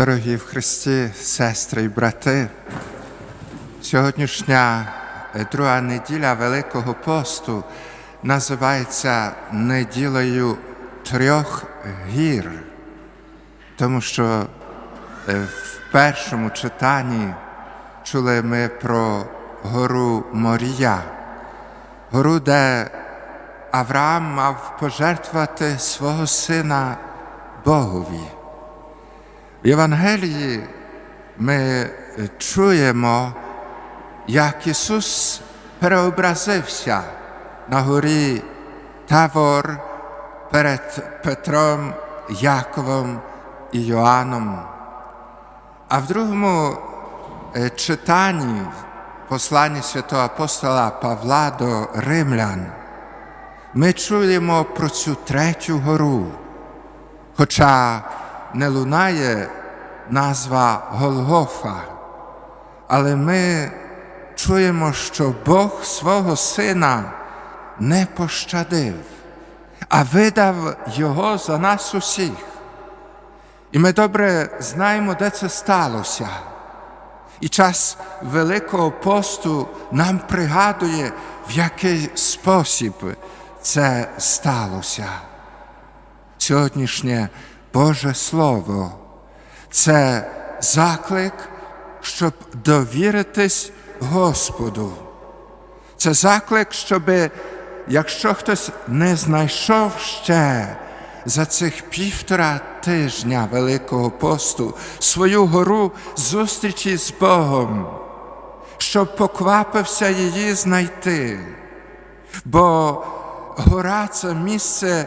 Дорогі в Христі, сестри і брати, сьогоднішня е, друга неділя Великого посту називається неділею трьох гір, тому що е, в першому читанні чули ми про гору Морія, гору, де Авраам мав пожертвувати свого сина Богові. В Євангелії ми чуємо, як Ісус переобразився на горі Тавор перед Петром, Яковом і Йоанном. А в другому читанні посланні святого апостола Павла до Римлян ми чуємо про цю третю гору. Хоча не лунає назва Голгофа, але ми чуємо, що Бог свого Сина не пощадив, а видав Його за нас усіх. І ми добре знаємо, де це сталося. І час Великого посту нам пригадує, в який спосіб це сталося. Сьогоднішнє Боже Слово це заклик, щоб довіритись Господу. Це заклик, щоб якщо хтось не знайшов ще за цих півтора тижня Великого посту свою гору зустрічі з Богом, щоб поквапився її знайти. Бо гора це місце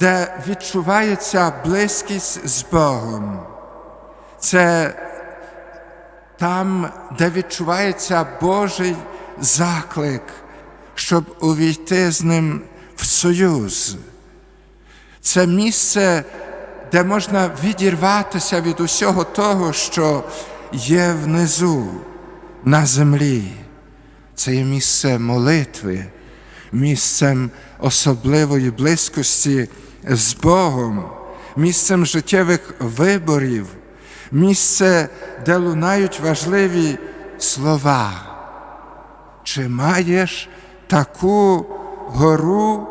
де відчувається близькість з Богом. Це там, де відчувається Божий заклик, щоб увійти з ним в союз. Це місце, де можна відірватися від усього того, що є внизу на землі. Це є місце молитви, місцем особливої близькості з Богом, місцем життєвих виборів, місце, де лунають важливі слова. Чи маєш таку гору,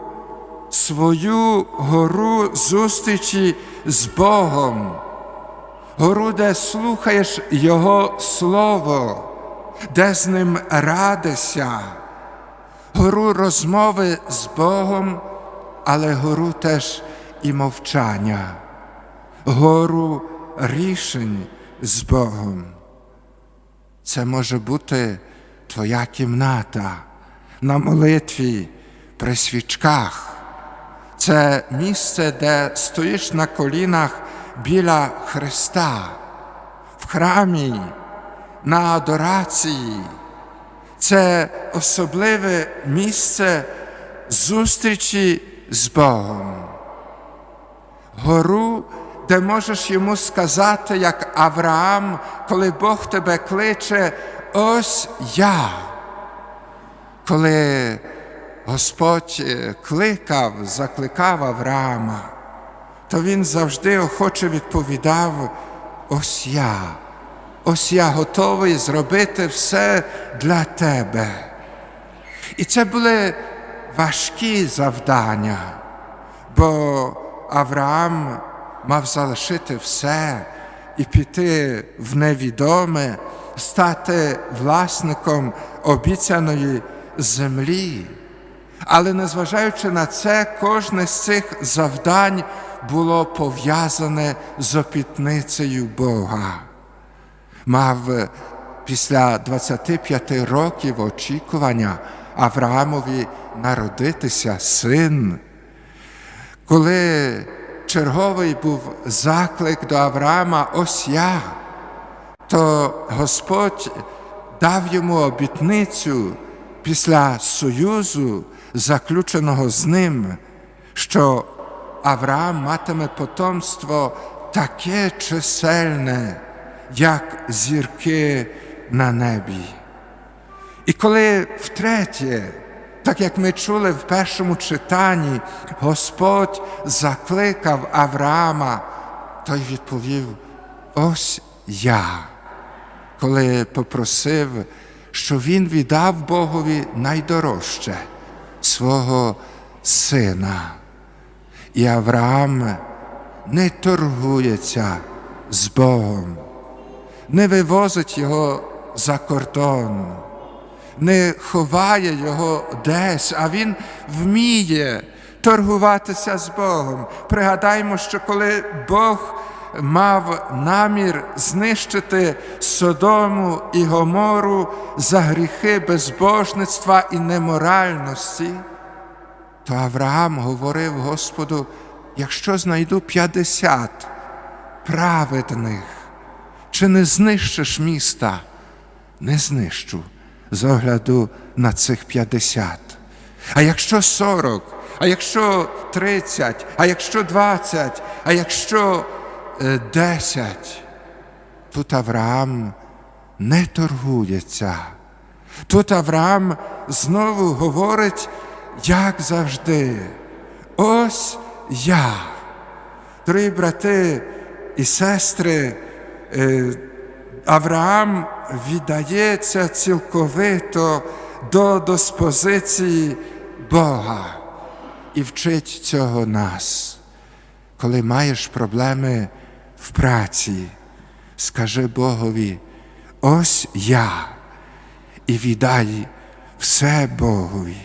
свою гору зустрічі з Богом, гору, де слухаєш Його Слово, де з ним радишся, гору розмови з Богом але гору теж і мовчання, гору рішень з Богом. Це може бути твоя кімната на молитві при свічках. Це місце, де стоїш на колінах біля Христа, в храмі, на адорації. Це особливе місце зустрічі з Богом. Гору, де можеш йому сказати, як Авраам, коли Бог тебе кличе, ось я. Коли Господь е, кликав, закликав Авраама, то він завжди охоче відповідав: ось я, ось я готовий зробити все для тебе. І це були важкі завдання, бо Авраам мав залишити все і піти в невідоме, стати власником обіцяної землі. Але незважаючи на це, кожне з цих завдань було пов'язане з опітницею Бога. Мав після 25 років очікування Авраамові народитися син. Коли черговий був заклик до Авраама, ось я, то Господь дав йому обітницю після союзу, заключеного з ним, що Авраам матиме потомство таке чисельне, як зірки на небі. І коли втретє, так як ми чули в першому читанні, Господь закликав Авраама, той відповів: ось я, коли попросив, що він віддав Богові найдорожче свого сина. І Авраам не торгується з Богом, не вивозить його за кордон, не ховає його десь, а він вміє торгуватися з Богом. Пригадаймо, що коли Бог мав намір знищити Содому і Гомору за гріхи безбожництва і неморальності, то Авраам говорив Господу, якщо знайду 50 праведних, чи не знищиш міста? Не знищу з огляду на цих 50. А якщо 40, а якщо 30, а якщо 20, а якщо е, 10, тут Авраам не торгується. Тут Авраам знову говорить, як завжди, ось я. Дорогі брати і сестри, е, Авраам віддається цілковито до диспозиції Бога і вчить цього нас. Коли маєш проблеми в праці, скажи Богові, ось я, і віддай все Богові.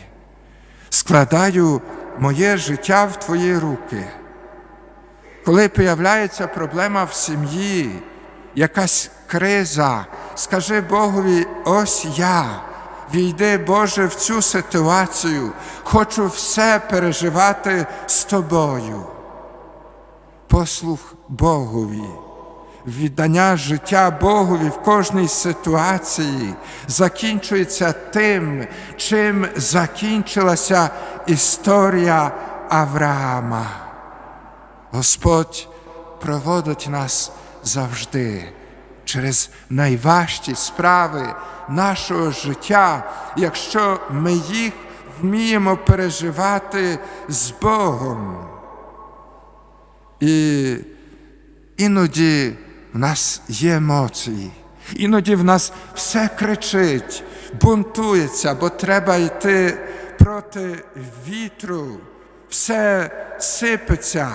Складаю моє життя в Твої руки. Коли появляється проблема в сім'ї, якась криза, скажи Богові, ось я. Війди, Боже, в цю ситуацію, хочу все переживати з тобою. Послух Богові, віддання життя Богові в кожній ситуації закінчується тим, чим закінчилася історія Авраама. Господь проводить нас завжди через найважчі справи нашого життя, якщо ми їх вміємо переживати з Богом. І іноді в нас є емоції, іноді в нас все кричить, бунтується, бо треба йти проти вітру, все сипеться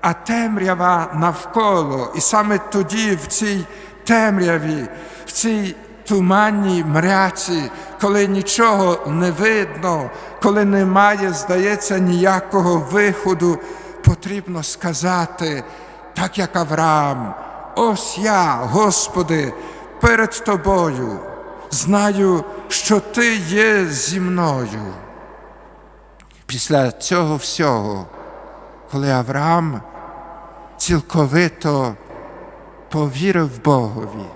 а темрява навколо. І саме тоді, в цій темряві, в цій туманній мряці, коли нічого не видно, коли немає, здається, ніякого виходу, потрібно сказати, так як Авраам, ось я, Господи, перед Тобою, знаю, що Ти є зі мною. Після цього всього коли Авраам цілковито повірив Богові,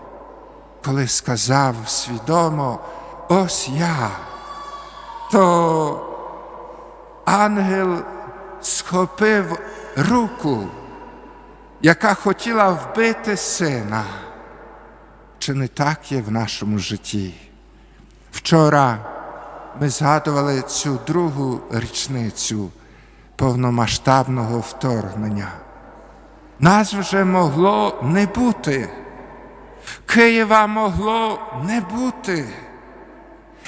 коли сказав свідомо, ось я, то ангел схопив руку, яка хотіла вбити сина. Чи не так є в нашому житті? Вчора ми згадували цю другу річницю повномасштабного вторгнення. Нас вже могло не бути. Києва могло не бути.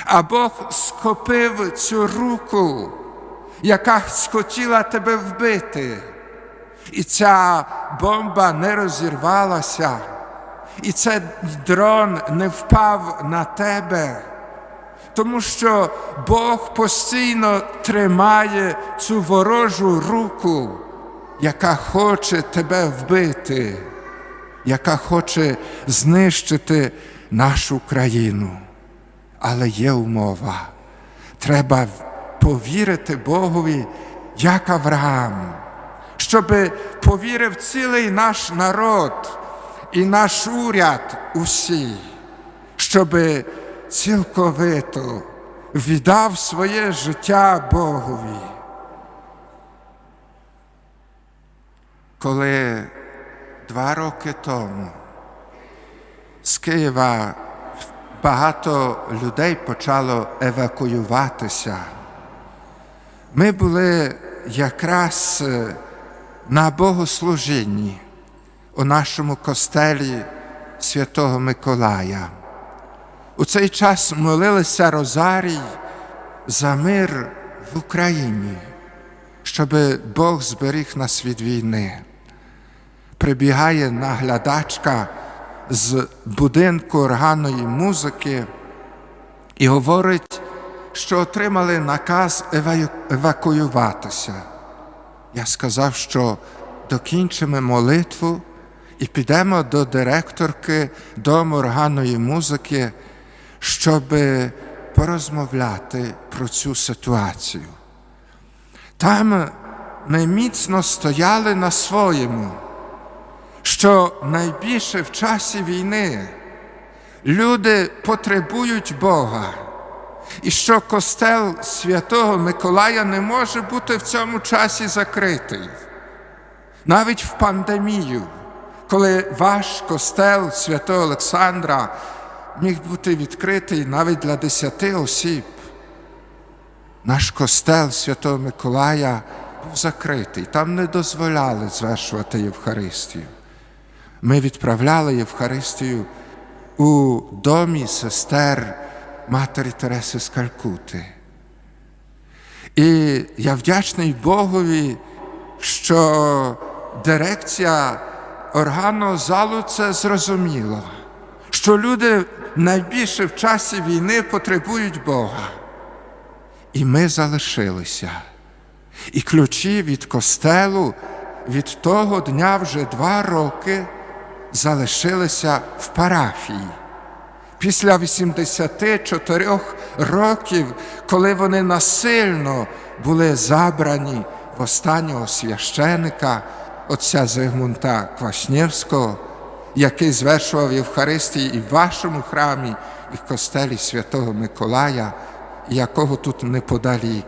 А Бог схопив цю руку, яка схотіла тебе вбити. І ця бомба не розірвалася, і цей дрон не впав на тебе тому що Бог постійно тримає цю ворожу руку, яка хоче тебе вбити, яка хоче знищити нашу країну. Але є умова. Треба повірити Богові, як Авраам, щоб повірив цілий наш народ і наш уряд усі, щоби цілковито віддав своє життя Богові. Коли два роки тому з Києва багато людей почало евакуюватися, ми були якраз на богослужінні у нашому костелі Святого Миколая. У цей час молилися Розарій за мир в Україні, щоб Бог зберіг нас від війни. Прибігає наглядачка з будинку органної музики і говорить, що отримали наказ евакуюватися. Я сказав, що докінчимо молитву і підемо до директорки дому органної музики, щоб порозмовляти про цю ситуацію. Там ми міцно стояли на своєму, що найбільше в часі війни люди потребують Бога, і що костел Святого Миколая не може бути в цьому часі закритий. Навіть в пандемію, коли ваш костел Святого Олександра міг бути відкритий навіть для десяти осіб, наш костел Святого Миколая був закритий, там не дозволяли звершувати Євхаристію. Ми відправляли Євхаристію у домі сестер Матері Тереси з Калькути. І я вдячний Богові, що дирекція органного залу це зрозуміла, що люди найбільше в часі війни потребують Бога. І ми залишилися. І ключі від костелу від того дня вже два роки залишилися в парафії. Після 84 років, коли вони насильно були забрані в останнього священика, отця Зигмунта Квашнєвського, який звершував Євхаристії і в вашому храмі, і в костелі Святого Миколая, якого тут неподалік,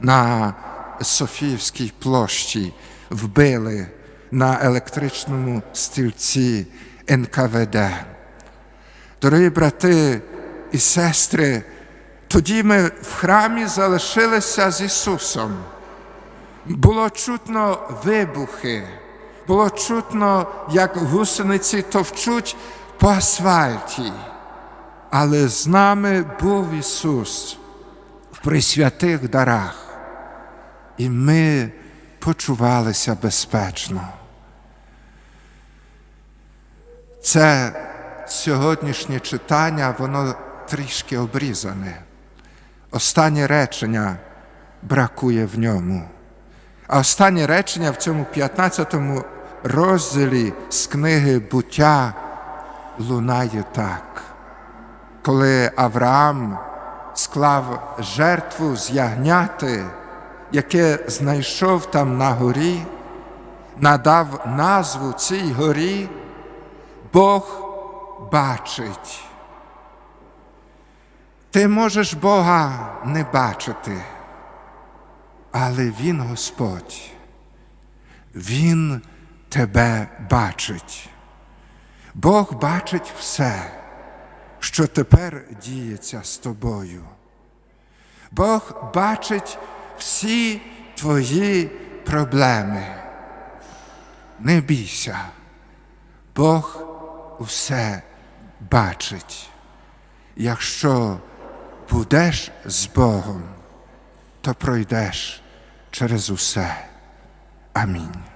на Софіївській площі вбили на електричному стільці НКВД. Дорогі брати і сестри, тоді ми в храмі залишилися з Ісусом. Було чутно вибухи, було чутно, як гусениці товчуть по асфальті. Але з нами був Ісус в присвятих дарах, і ми почувалися безпечно. Це сьогоднішнє читання, воно трішки обрізане. Останнє речення бракує в ньому. А останнє речення в цьому 15 розділі з книги буття лунає так. Коли Авраам склав жертву з ягняти, яке знайшов там на горі, надав назву цій горі, Бог бачить. Ти можеш Бога не бачити, але Він Господь, Він тебе бачить. Бог бачить все, що тепер діється з тобою. Бог бачить всі твої проблеми. Не бійся, Бог усе бачить. Якщо будеш з Богом, то пройдеш через усе. Амінь.